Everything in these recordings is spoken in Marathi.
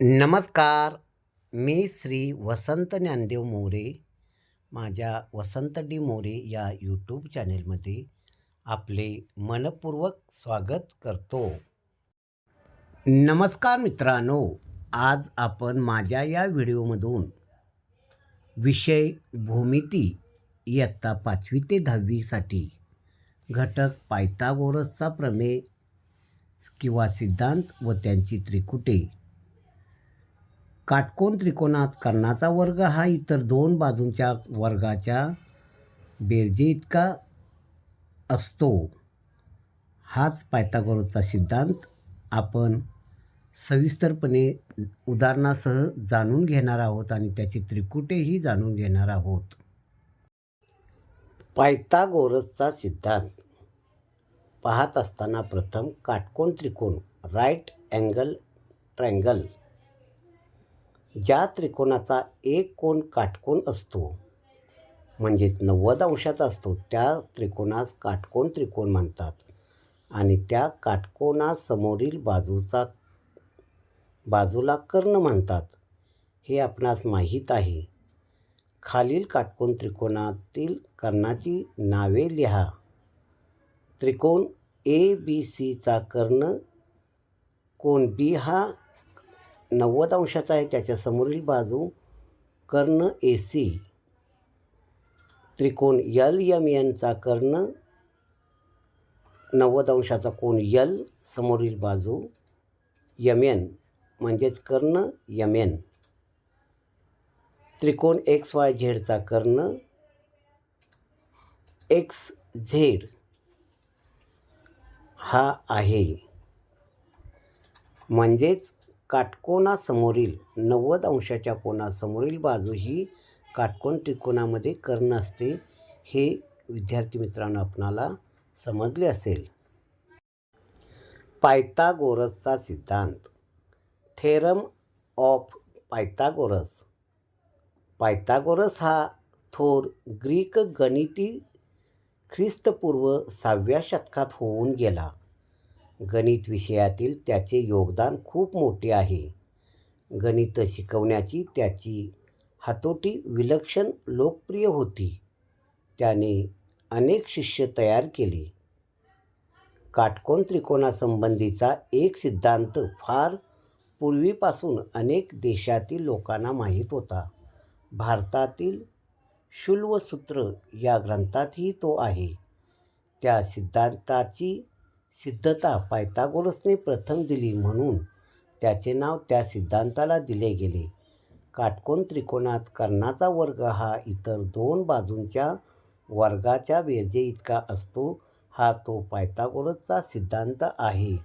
नमस्कार. मी श्री वसंत ज्ञानदेव मोरे. माझ्या वसंत डी मोरे या यूट्यूब चॅनेलमध्ये आपले मनपूर्वक स्वागत करतो. नमस्कार मित्रांनो. आज आपण माझ्या या व्हिडिओमधून विषय भूमिती इयत्ता पाचवी ते दहावीसाठी घटक पायथागोरसचा प्रमेय किंवा सिद्धांत व त्यांची त्रिकुटे काटकोन त्रिकोणात कर्णाचा वर्ग हा इतर दोन बाजूंच्या वर्गाच्या बेरजे इतका असतो. हाच पायथागोरसचा सिद्धांत. आपण सविस्तरपणे उदाहरणासह जाणून घेणार आहोत आणि त्याची त्रिकुटेही जाणून घेणार आहोत. पायथागोरसचा सिद्धांत. पाहत असताना प्रथम काटकोन त्रिकोण राईट अँगल ट्रँगल. ज्या त्रिकोणाचा एक कोण काटकोन असतो म्हणजेच नव्वद अंशाचा असतो त्या त्रिकोणास काटकोन त्रिकोण म्हणतात. आणि त्या काटकोणासमोरील बाजूचा बाजूला कर्ण म्हणतात. हे आपणास माहीत आहे. खालील काटकोन त्रिकोणातील कर्णाची नावे लिहा. त्रिकोण ए बी सीचा कर्ण कोण बी हा नव्वद अंशाचा आहे त्याच्या समोरील बाजू कर्ण ए सी त्रिकोण यल यम एनचा कर्ण नव्वद अंशाचा कोण यल समोरील बाजू यम एन म्हणजेच कर्ण यम एन त्रिकोण एक्स वाय झेडचा कर्ण एक्स झेड हा आहे. म्हणजेच काटकोनासमोरील नव्वद अंशाच्या कोणासमोरील बाजू ही काटकोन त्रिकोणामध्ये कर्ण असते हे विद्यार्थी मित्रांनो आपणाला समजले असेल. पायथागोरसचा सिद्धांत. Theorem of Pythagoras. पायथागोरस हा थोर ग्रीक गणिती ख्रिस्तपूर्व सहाव्या शतकात होऊन गेला. गणित विषयातील त्याचे योगदान खूप मोठे आहे. गणित शिकवण्याची त्याची हातोटी विलक्षण लोकप्रिय होती. त्याने अनेक शिष्य तयार केले. काटकोन त्रिकोणासंबंधीचा एक सिद्धांत फार पूर्वीपासून अनेक देशातील लोकांना माहीत होता. भारतातील शुल्वसूत्र या ग्रंथातही तो आहे. त्या सिद्धांताची सिद्धता पायथागोरसने प्रथम दिली म्हणून त्याचे नाव त्या सिद्धांताला दिले गेले. काटकोन त्रिकोणात कर्णाचा वर्ग हा इतर दोन बाजूंच्या वर्गाच्या बेरजे इतका असतो हा तो पायथागोरसचा सिद्धांत आहे.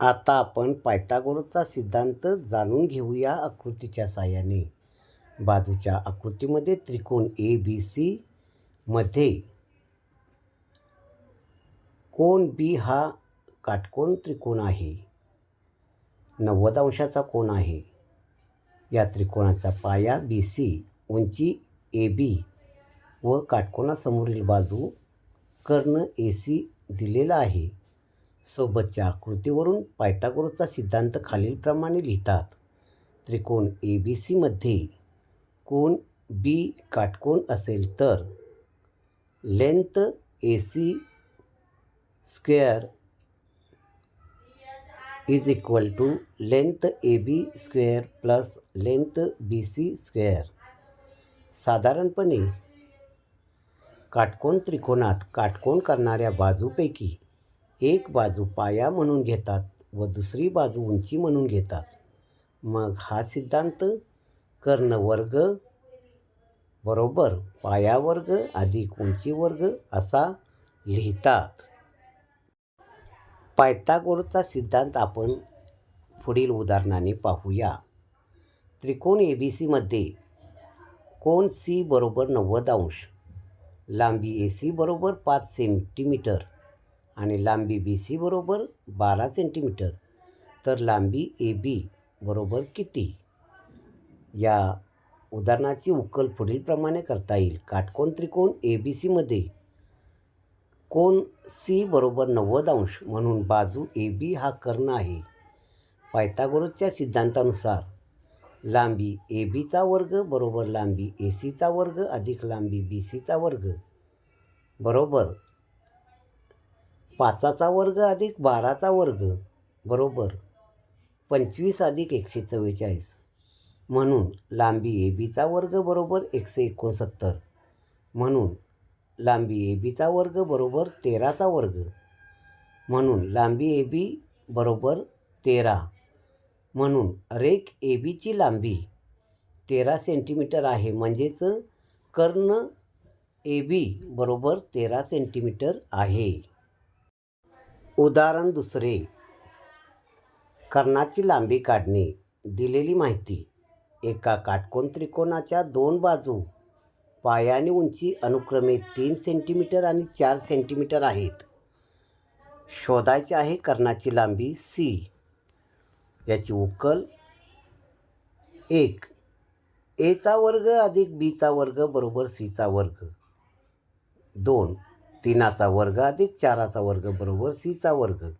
आता आपण पायथागोरसचा सिद्धांत जाणून घेऊया आकृतीच्या साह्याने. बाजूच्या आकृतीमध्ये त्रिकोण ए बी सी मध्ये कोण बी हा काटकोन त्रिकोण आहे? नव्वद अंशाचा कोण आहे? या त्रिकोणाचा पाया बी सी उंची ए बी व काटकोनासमोरील बाजू कर्ण ए सी दिलेला आहे. सोबतच्या आकृतीवरून पायथागोरसचा सिद्धांत खालीलप्रमाणे लिहितात. त्रिकोण ए बी सीमध्ये कोण बी काटकोन असेल तर length A C square is equal to length A B square plus length B C square. साधारणपणे काटकोन त्रिकोणात काटकोन करणाऱ्या बाजूपैकी एक बाजू पाया म्हणून घेतात व दुसरी बाजू उंची म्हणून घेतात. मग हा सिद्धांत कर्ण वर्ग बरोबर पाया वर्ग अधिक उंची वर्ग असा लिहितात. पायतागोरचा सिद्धांत आपण पुढील उदाहरणाने पाहूया. त्रिकोण ए बी सीमध्ये कोण सी बरोबर नव्वद अंश लांबी ए सी बरोबर पाच सेंटीमीटर आणि लांबी बी सी बरोबर बारा सेंटीमीटर तर लांबी ए बी बरोबर किती? या उदाहरणाची उकल पुढीलप्रमाणे करता येईल. काटकोन त्रिकोण ए बी सीमध्ये कोण सी बरोबर नव्वद अंश म्हणून बाजू ए बी हा कर्ण आहे. पायथागोरसच्या सिद्धांतानुसार लांबी ए बीचा वर्ग बरोबर लांबी ए सीचा वर्ग अधिक लांबी बी सीचा वर्ग बरोबर पाचाचा वर्ग अधिक बाराचा वर्ग बरोबर पंचवीस अधिक एकशे चव्वेचाळीस म्हणून लांबी ए बीचा वर्ग बरोबर एकशे एकोणसत्तर म्हणून लांबी ए बीचा वर्ग बरोबर तेराचा वर्ग. म्हणून लांबी ए बी बरोबर तेरा. म्हणून रेख ए बीची लांबी तेरा सेंटीमीटर आहे. म्हणजेच कर्ण ए बी बरोबर तेरा सेंटीमीटर आहे. उदाहरण दुसरे. कर्णाची लांबी काढणे. दिलेली माहिती. एका काटकोन त्रिकोणाच्या दोन बाजू. पायाने उंची अनुक्रमे तीन सेंटीमीटर आणि चार सेंटीमीटर आहेत. शोधायची आहे कर्णाची लांबी सी याची उकल एक. एचा वर्ग अधिक बीचा वर्ग बरोबर सीचा वर्ग. दोन. तीनाचा वर्ग अधिक चाराचा वर्ग बरोबर सीचा वर्ग.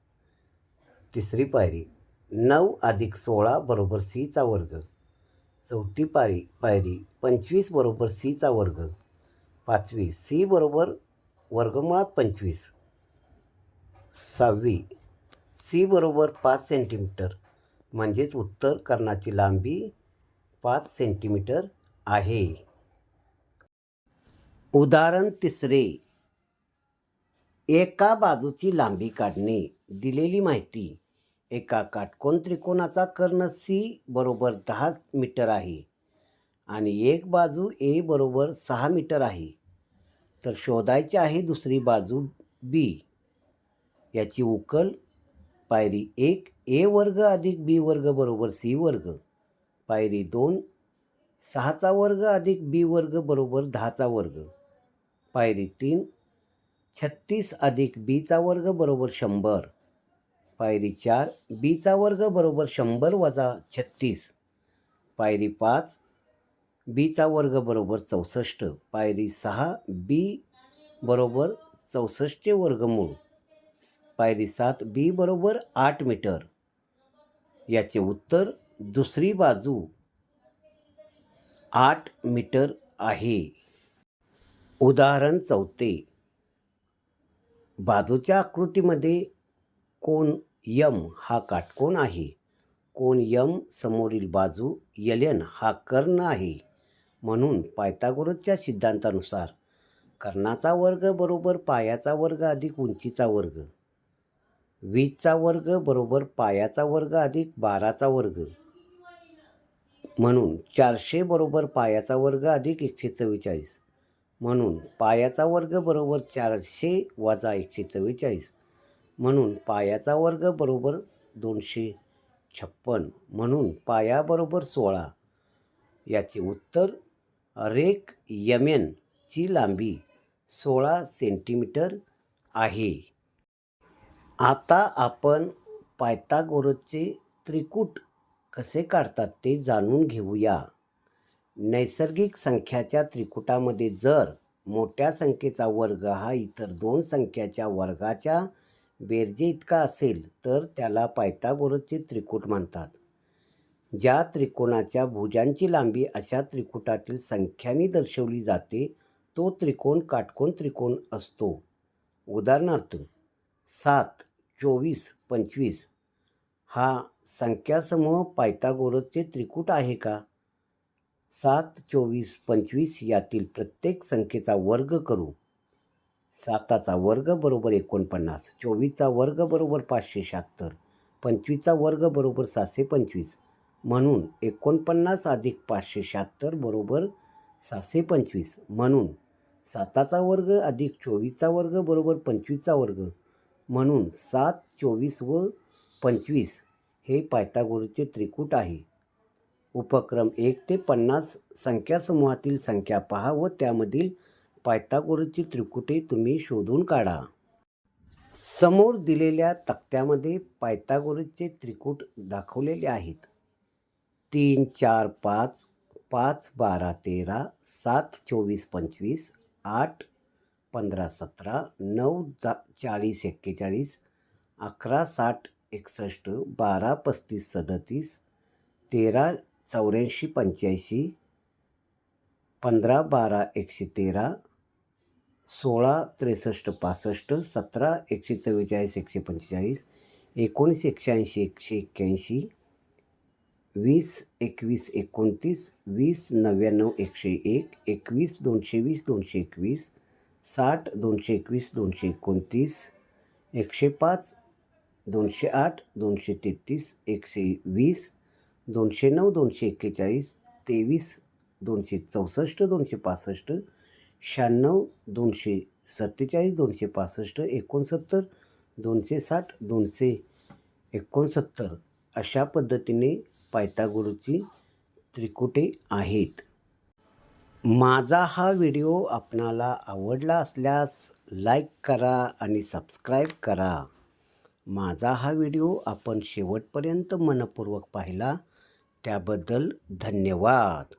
तिसरी पायरी. नऊ अधिक सोळा बरोबर सीचा वर्ग. चौथी पारी पायरी पंचवीस बरोबर सीचा वर्ग. पाचवी सी बरोबर वर्गमुळात पंचवीस. सहावी सी बरोबर पाच सेंटीमीटर. म्हणजेच उत्तर कर्णाची लांबी पाच सेंटीमीटर आहे. उदाहरण तिसरे. एका बाजूची लांबी काढणे. दिलेली माहिती. एका काटकोन त्रिकोणाचा कर्ण सी बरोबर दहा मीटर आहे आणि एक बाजू ए बरोबर सहा मीटर आहे. तर शोधायची आहे दुसरी बाजू बी. याची उकल पायरी एक ए वर्ग अधिक बी वर्ग बरोबर सी वर्ग. पायरी दोन सहाचा वर्ग अधिक बी वर्ग बरोबर दहाचा वर्ग. पायरी तीन छत्तीस अधिक बीचा वर्ग बरोबर शंभर. पायरी चार बीचा वर्ग बरोबर शंभर वजा छत्तीस. पायरी पाच बीचा वर्ग बरोबर चौसष्ट. पायरी सहा बी बरोबर चौसष्टचे वर्गमूळ. पायरी सात बी बरोबर आठ मीटर. याचे उत्तर दुसरी बाजू आठ मीटर आहे. उदाहरण चौथे. बाजूच्या आकृतीमध्ये कोण यम हा काटकोण आहे. कोण यम समोरील बाजू यलन हा कर्ण आहे. म्हणून पायथागोरसच्या सिद्धांतानुसार कर्णाचा वर्ग बरोबर पायाचा वर्ग अधिक उंचीचा वर्ग. वीसचा वर्ग बरोबर पायाचा वर्ग अधिक बाराचा वर्ग. म्हणून चारशे बरोबर पायाचा वर्ग अधिक एकशे चव्वेचाळीस. म्हणून पायाचा वर्ग बरोबर चारशे वजा एकशे चव्वेचाळीस. म्हणून पायाचा वर्ग बरोबर दोनशे छप्पन म्हणून पायाबरोबर सोळा. याचे उत्तर रेक यमेनची लांबी सोळा सेंटीमीटर आहे. आता आपण पायथागोरसचे त्रिकूट कसे काढतात ते जाणून घेऊया. नैसर्गिक संख्याच्या त्रिकुटामध्ये जर मोठ्या संख्येचा वर्ग हा इतर दोन संख्याच्या वर्गाच्या बेरजे इतका असेल तर त्याला पायथागोरसचे त्रिकूट म्हणतात. ज्या त्रिकोणाच्या भुजांची लांबी अशा त्रिकुटातील संख्याने दर्शवली जाते तो त्रिकोण काटकोन त्रिकोण असतो. उदाहरणार्थ सात चोवीस पंचवीस हा संख्यासमूह पायथागोरसचे त्रिकूट आहे का? सात चोवीस पंचवीस यातील प्रत्येक संख्येचा वर्ग करू. साताचा वर्ग बरोबर एकोणपन्नास चोवीसचा वर्ग बरोबर पाचशे शहात्तर पंचवीसचा वर्ग बरोबर सातशे पंचवीस. म्हणून एकोणपन्नास अधिक पाचशे शहात्तर बरोबर सातशे पंचवीस. म्हणून साताचा वर्ग अधिक चोवीसचा वर्ग बरोबर पंचवीसचा वर्ग. म्हणून सात चोवीस व पंचवीस हे पायथागोरचे त्रिकूट आहे. उपक्रम एक ते पन्नास संख्यासमूहातील संख्या पहा व त्यामधील पायथागोरसची त्रिकुटे तुम्ही शोधून काढा. समोर दिलेल्या तक्त्यामध्ये पायथागोरसचे त्रिकूट दाखवलेले आहेत. तीन चार पाच पाच बारा तेरा सात चोवीस पंचवीस आठ पंधरा सतरा नऊ दा चाळीस एक्केचाळीस अकरा साठ एकसष्ट बारा पस्तीस सदतीस तेरा चौऱ्याऐंशी पंच्याऐंशी पंधरा बारा एकशे तेरा सोळा त्रेसष्ट पासष्ट सतरा एकशे चव्वेचाळीस एकशे पंचेचाळीस एकोणीस एकशे ऐंशी एकशे एक्क्याऐंशी वीस एकवीस एकोणतीस वीस नव्याण्णव एकशे एक एकवीस दोनशे वीस दोनशे एकवीस साठ दोनशे एकवीस दोनशे एकोणतीस एकशे पाच दोनशे आठ दोनशे तेहतीस एकशे वीस दोनशे नऊ दोनशे एक्केचाळीस तेवीस दोनशे चौसष्ट दोनशे पासष्ट शहाण्णव दोनशे सत्तेचाळीस दोनशे पासष्ट एकोणसत्तर दोनशे साठ दोनशे एकोणसत्तर अशा पद्धतीने पायथागोरसची त्रिकुटे आहेत. माझा हा व्हिडिओ आपणाला आवडला असल्यास लाईक करा आणि सबस्क्राईब करा. माझा हा व्हिडिओ आपण शेवटपर्यंत मनपूर्वक पाहिला त्याबद्दल धन्यवाद.